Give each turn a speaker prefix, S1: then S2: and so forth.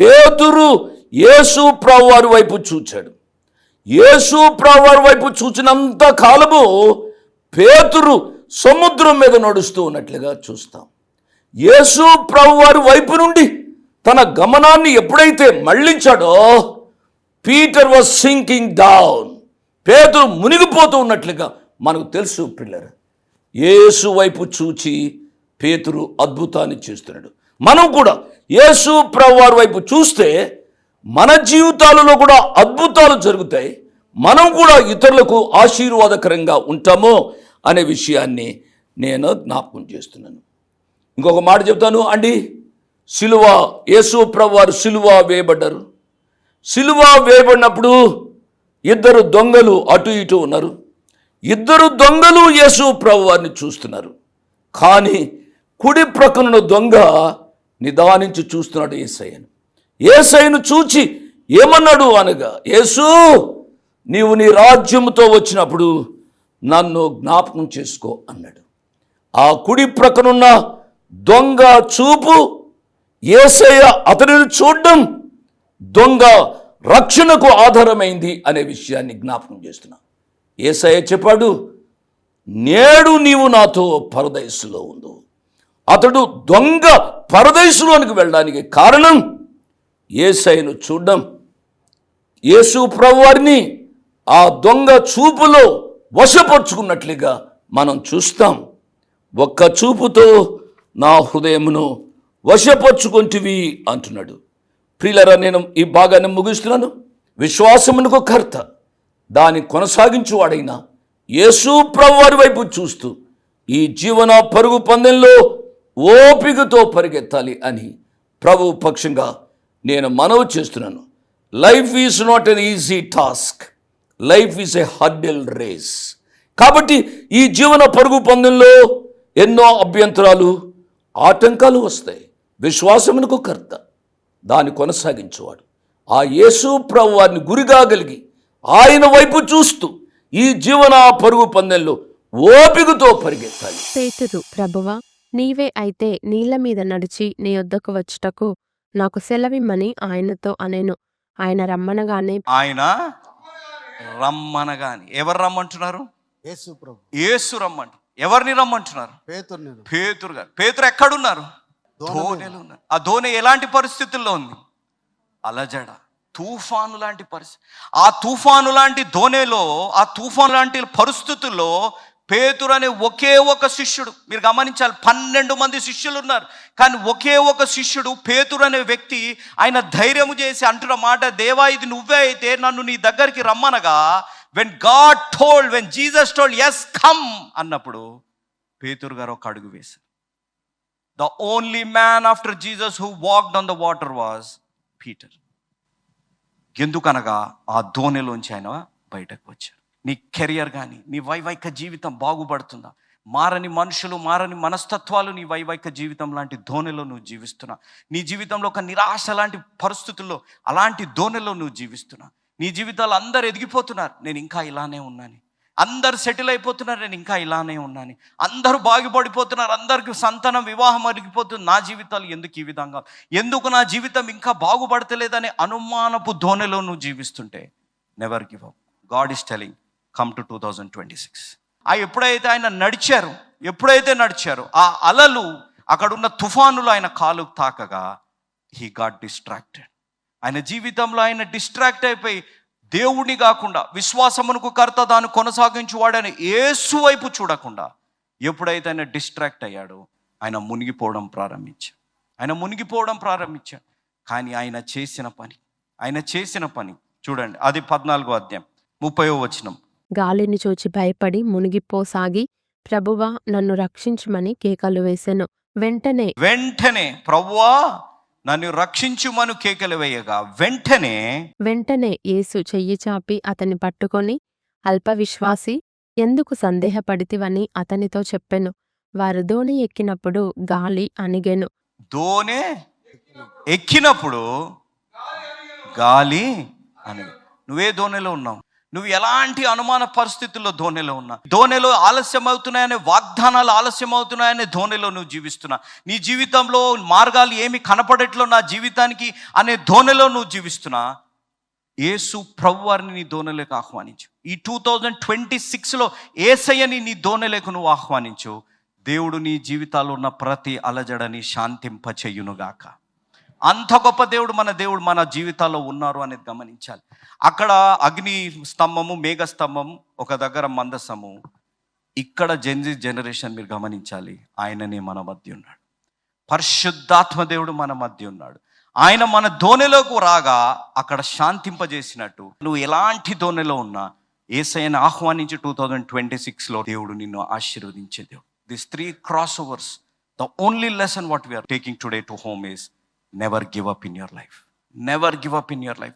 S1: పేతురు యేసు ప్రవ్వారి వైపు చూచాడు. యేసు ప్రవ్వారి వైపు చూచినంత కాలము పేతురు సముద్రం మీద నడుస్తూ ఉన్నట్లుగా చూస్తాం. యేసు ప్రవ్వారి వైపు నుండి తన గమనాన్ని ఎప్పుడైతే మళ్ళించాడో పీటర్ వాజ్ సింకింగ్ డౌన్ పేతురు మునిగిపోతూ ఉన్నట్లుగా మనకు తెలుసు పిల్లరు. యేసు వైపు చూచి పేతురు అద్భుతాన్ని చేస్తున్నాడు. మనం కూడా యేసు ప్రభువారి వైపు చూస్తే మన జీవితాలలో కూడా అద్భుతాలు జరుగుతాయి. మనం కూడా ఇతరులకు ఆశీర్వాదకరంగా ఉంటామో అనే విషయాన్ని నేను జ్ఞాపకం చేస్తున్నాను. ఇంకొక మాట చెప్తాను అండి. సిలువ యేసు ప్రభువారు సిలువ వేయబడ్డారు. సిలువ వేయబడినప్పుడు ఇద్దరు దొంగలు అటు ఇటు ఉన్నారు. ఇద్దరు దొంగలు యేసు ప్రభు వారిని చూస్తున్నారు. కానీ కుడి ప్రక్కన దొంగ నిదానించి చూస్తున్నాడు ఏసయ్యను. ఏసయ్యను చూచి ఏమన్నాడు అనగా యేసు నీవు నీ రాజ్యంతో వచ్చినప్పుడు నన్ను జ్ఞాపకం చేసుకో అన్నాడు. ఆ కుడి ప్రక్కనున్న దొంగ చూపు ఏసయ్య అతనిని చూడడం దొంగ రక్షణకు ఆధారమైంది అనే విషయాన్ని జ్ఞాపకం చేస్తున్నా. ఏసయ్య చెప్పాడు నేడు నీవు నాతో పరదయస్సులో ఉండు. అతడు దొంగ పరదేశంలోనికి వెళ్ళడానికి కారణం ఏసైను చూడడం. యేసు ప్రభువారిని ఆ దొంగ చూపులో వశపరుచుకున్నట్లుగా మనం చూస్తాం. ఒక్క చూపుతో నా హృదయమును వశపరుచుకుంటివి అంటున్నాడు. ప్రియులరా నేను ఈ భాగాన్ని ముగిస్తున్నాను. విశ్వాసమునకు కర్త దాన్ని కొనసాగించువాడైనా యేసు ప్రభువారి వైపు చూస్తూ ఈ జీవన పరుగు పందెంలో ఓపికతో పరిగెత్తాలి అని ప్రభు పక్షంగా నేను మనవి చేస్తున్నాను. Life is not an easy task life is a hurdle race కాబట్టి ఈ జీవన పరుగు పందెంలో ఎన్నో అభ్యంతరాలు ఆటంకాలు వస్తాయి. విశ్వాసమునకు కర్త దాన్ని కొనసాగించేవాడు. ఆ యేసు ప్రభు వారిని గురిగా కలిగి ఆయన వైపు చూస్తూ ఈ జీవన పరుగు పందెంలో ఓపికతో పరిగెత్తాలి.
S2: పేతురు ప్రభువా నీవే అయితే నీళ్ళ మీద నడిచి నీ యొద్దకు వచ్చుటకు నాకు సెలవిమ్మని ఆయనతో అనెను. ఆయన రమ్మనగానే
S3: ఆయన రమ్మనగాని. ఎవరు రమ్మంటున్నారు?
S4: యేసు ప్రభు.
S3: రమ్మంటు. ఎవరిని రమ్మంటున్నారు?
S4: పేతుర్ని
S3: పేతురు గారు. పేతురు ఎక్కడున్నారు? ధోనిలో ఉన్నారు. ఆ ధోని ఎలాంటి పరిస్థితుల్లో ఉంది? అలజడ. తుఫాను లాంటి పరిస్థితి. ఆ తుఫాను లాంటి ధోనేలో ఆ తుఫాను లాంటి పరిస్థితుల్లో పేతురు అనే ఒకే ఒక శిష్యుడు. మీరు గమనించాలి పన్నెండు మంది శిష్యులు ఉన్నారు కానీ ఒకే ఒక శిష్యుడు పేతురు అనే వ్యక్తి ఆయన ధైర్యం చేసి అంటున్న మాట దేవా ఇది నువ్వే అయితే నన్ను నీ దగ్గరికి రమ్మనగా. When God told when Jesus told us come అన్నప్పుడు పేతురు గారు ఒక అడుగు వేశారు. The only man after Jesus who walked on the water was Peter ఎందుకనగా ఆ ధోనిలోంచి ఆయన బయటకు వచ్చారు. నీ కెరియర్ కానీ నీ వైవాహిక జీవితం బాగుపడుతుందా? మారని మనుషులు మారని మనస్తత్వాలు నీ వైవాహిక జీవితం లాంటి ధోనిలో నువ్వు జీవిస్తున్నా. నీ జీవితంలో ఒక నిరాశ లాంటి పరిస్థితుల్లో అలాంటి ధోనిలో నువ్వు జీవిస్తున్నా. నీ జీవితాలు అందరు ఎదిగిపోతున్నారు. నేను ఇంకా ఇలానే ఉన్నాను. అందరు సెటిల్ అయిపోతున్నారు. నేను ఇంకా ఇలానే ఉన్నాను. అందరూ బాగుపడిపోతున్నారు. అందరికి సంతానం వివాహం అరిగిపోతుంది. నా జీవితాలు ఎందుకు ఈ విధంగా? ఎందుకు నా జీవితం ఇంకా బాగుపడతలేదనే అనుమానపు ధోనిలో నువ్వు జీవిస్తుంటే? Never give up God is telling come to two thousand twenty six ఆ ఎప్పుడైతే ఆయన నడిచారు ఎప్పుడైతే నడిచారో ఆ అలలు అక్కడున్న తుఫానులు ఆయన కాలు తాకగా హీ గాట్ డిస్ట్రాక్టెడ్ ఆయన జీవితంలో ఆయన డిస్ట్రాక్ట్ అయిపోయి దేవుడిని కాకుండా విశ్వాసమునకు కర్త దాన్ని కొనసాగించువాడని ఏసు వైపు చూడకుండా ఎప్పుడైతే ఆయన డిస్ట్రాక్ట్ అయ్యాడో ఆయన మునిగిపోవడం ప్రారంభించాడు. ఆయన మునిగిపోవడం ప్రారంభించాడు. కానీ ఆయన చేసిన పని ఆయన చేసిన పని చూడండి అది పద్నాలుగో అధ్యాయం ముప్పయో వచనం.
S2: గాలిని చూచి భయపడి మునిగిపోసాగి ప్రభువా నన్ను రక్షించుమని కేకలు వేసెను. వెంటనే
S3: వెంటనే ప్రవ్వా నన్ను రక్షించుమను కేకలు వేయగా వెంటనే
S2: వెంటనే యేసు చెయ్యి చాపి అతని పట్టుకొని అల్ప విశ్వాసి ఎందుకు సందేహపడితివని అతనితో చెప్పెను. వారు దోణి ఎక్కినప్పుడు గాలి అణిగెను.
S3: దోనే ఎక్కినప్పుడు గాలి అని నువ్వే దోణిలో ఉన్నావు. నువ్వు ఎలాంటి అనుమాన పరిస్థితుల్లో ధోనిలో ఉన్నా ధోనిలో ఆలస్యం అవుతున్నాయనే వాగ్దానాలు ఆలస్యం అవుతున్నాయనే ధోనిలో నువ్వు జీవిస్తున్నా నీ జీవితంలో మార్గాలు ఏమి కనపడట్లో నా జీవితానికి అనే ధోనిలో నువ్వు జీవిస్తున్నా యేసు ప్రభు వారిని నీ ధోనిలోకి ఆహ్వానించు. ఈ టూ థౌజండ్ ట్వంటీ సిక్స్లో ఏసయ్యని నీ ధోనిలోకి నువ్వు ఆహ్వానించు. దేవుడు నీ జీవితాల్లో ఉన్న ప్రతి అలజడని శాంతింపచేయునుగాక. గాక అంత గొప్ప దేవుడు మన దేవుడు మన జీవితాల్లో ఉన్నారు అనేది గమనించాలి. అక్కడ అగ్ని స్తంభము మేఘ స్తంభం ఒక దగ్గర మందసము. ఇక్కడ జెన్జీ జనరేషన్ మీరు గమనించాలి ఆయననే మన మధ్య ఉన్నాడు. పరిశుద్ధాత్మ దేవుడు మన మధ్య ఉన్నాడు. ఆయన మన ధోనిలోకి రాగా అక్కడ శాంతింపజేసినట్టు. నువ్వు ఎలాంటి ధోనిలో ఉన్నా ఏసైన ఆహ్వానించి టూ థౌజండ్ ట్వంటీ సిక్స్లో దేవుడు నిన్ను ఆశీర్వదించే దేవుడు. This three cross overs the only lesson what we are taking today to home is never give up in your life. Never give up in your life.